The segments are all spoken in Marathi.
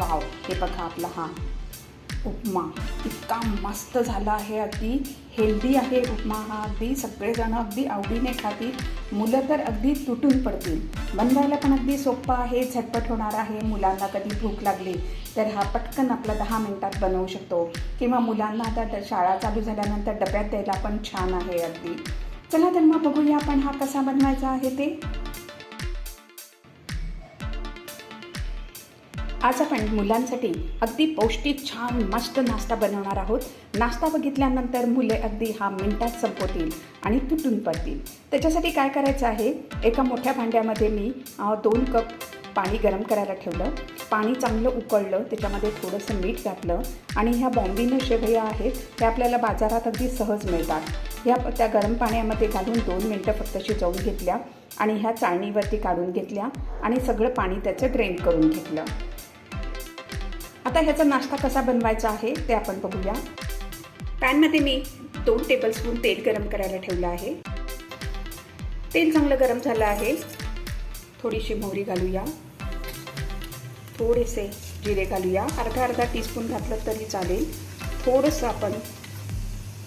वाव हे बघा आपला हा उपमा. इतका मस्त झाला आहे अगदी. हेल्दी आहे उपमा हा अगदी. सगळेजण अगदी आवडीने खातील. मुलं तर अगदी तुटून पडतील. बनवायला पण अगदी सोपं आहे झटपट होणार आहे. मुलांना कधी भूक लागली तर हा पटकन आपला दहा मिनटात बनवू शकतो. किंवा मुलांना आता शाळा चालू झाल्यानंतर डब्यात द्यायला पण छान आहे अगदी. चला तर मग बघूया आपण हा कसा बनवायचा आहे ते. आज आपण मुलांसाठी अगदी पौष्टिक छान मस्त नाश्ता बनवणार आहोत. नाश्ता बघितल्यानंतर मुले अगदी हा मिनटात संपवतील आणि तुटून पडतील. त्याच्यासाठी काय करायचं आहे? एका मोठ्या भांड्यामध्ये मी दोन कप पाणी गरम करायला ठेवलं. पाणी चांगलं उकळलं त्याच्यामध्ये थोडंसं मीठ घातलं आणि ह्या बॉम्बिनो शेवया आहेत त्या आपल्याला बाजारात अगदी सहज मिळतात. ह्या त्या गरम पाण्यामध्ये घालून दोन मिनटं फक्त शिजवून घेतल्या आणि ह्या चाळणीवरती काढून घेतल्या आणि सगळं पाणी त्याचं ड्रेन करून घेतलं. आता ह्याचा नाश्ता कसा बनवायचा आहे ते आपण बघूया. पॅनमध्ये मी दोन टेबलस्पून तेल गरम करायला ठेवलं आहे. तेल चांगलं गरम झालं आहे. थोडीशी मोहरी घालूया. थोडेसे जिरे घालूया. अर्धा अर्धा टीस्पून घातलं तरी चालेल. थोडंसं आपण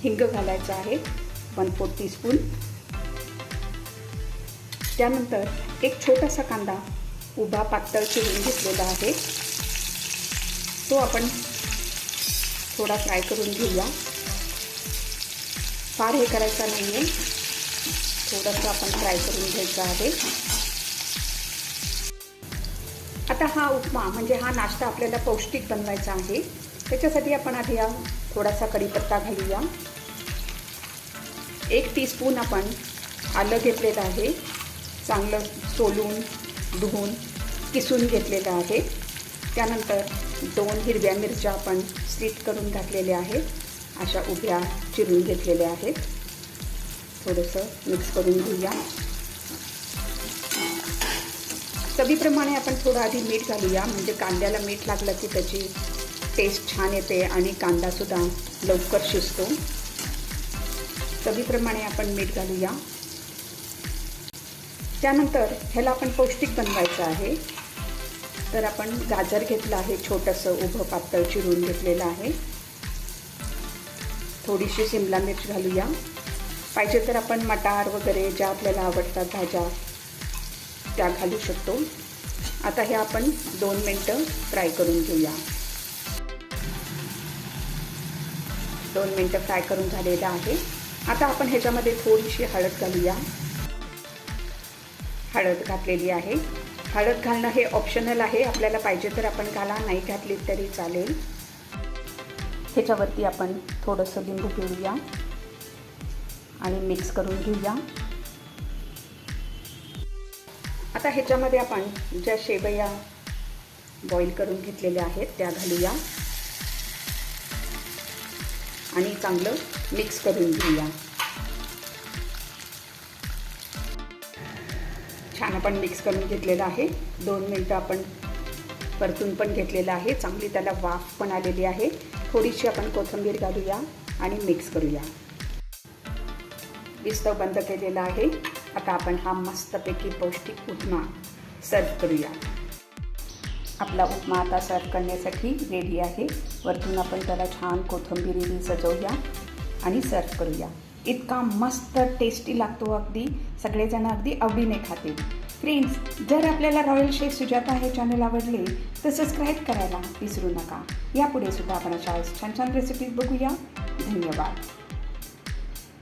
हिंग घालायचं आहे. वन फोर टीस्पून त्यानंतर एक छोटासा कांदा उभा पातळ चिरून घेतलेला आहे. तो आपण थोडा फ्राय करून घेऊया. फार हे करायचा नाही आहे थोडंसं आपण फ्राय करून घ्यायचं आहे. आता हा उपमा म्हणजे हा नाश्ता आपल्याला पौष्टिक बनवायचा आहे. त्याच्यासाठी आपण आधी या थोडासा कढीपत्ता घालूया. एक टीस्पून आपण आलं घेतलेलं आहे. चांगलं सोलून धुवून किसून घेतलेलं आहे. त्यानंतर दोन हिरव्या मिरच्या आपण स्लिट करून घातलेल्या आहेत. अशा उभ्या चिरून घेतलेल्या आहेत. थोडंसं मिक्स करून घेऊया. चवीप्रमाणे आपण थोडं आधी मीठ घालूया. म्हणजे कांद्याला मीठ लागलं की त्याची टेस्ट छान येते आणि कांदासुद्धा लवकर शिजतो. चवीप्रमाणे आपण मीठ घालूया. त्यानंतर ह्याला आपण पौष्टिक बनवायचं आहे. तर आपण गाजर घेतलं आहे छोटंसं उभं पातळ चिरून घेतलेलं आहे. थोडीशी शिमला मिर्च घालूया. पाहिजे तर आपण मटार वगैरे ज्या आपल्याला आवडतात भाज्या त्या घालू शकतो. आता हे आपण दोन मिनटं फ्राय करून घेऊया. दोन मिनटं फ्राय करून झालेलं आहे. आता आपण ह्याच्यामध्ये थोडीशी हळद घालूया. हळद घातलेली आहे. हळद घालणं हे ऑप्शनल आहे. आपल्याला पाहिजे तर आपण घाला नाही घातली तरी चालेल. ह्याच्यावरती आपण थोडंसं लिंबू घेऊया आणि मिक्स करून घेऊया. आता ह्याच्यामध्ये आपण ज्या शेवया बॉईल करून घेतलेल्या आहेत त्या घालूया. आणि चांगलं मिक्स करून घेऊया. छान आपण मिक्स करून घेतलेलं आहे. दोन मिनटं आपण परतून पण घेतलेलं आहे. चांगली त्याला वाफ पण आलेली आहे. थोडीशी आपण कोथिंबीर घालूया आणि मिक्स करूया. विस्तव बंद केलेला आहे. आता आपण हा मस्तपैकी पौष्टिक उपमा सर्व करूया. आपला उपमा आता सर्व करण्यासाठी रेडी आहे. वरतून आपण त्याला छान कोथिंबिरीने सजवूया आणि सर्व करूया. इतका मस्त टेस्टी लागतो अगदी. सगळेजण अगदी आवडीने खातील. फ्रेंड्स जर आपल्याला रॉयल शेफ सुजाता हे चॅनल आवडले तर सबस्क्राईब करायला विसरू नका. यापुढे सुद्धा आपण अशा छान छान रेसिपीज बघूया. धन्यवाद.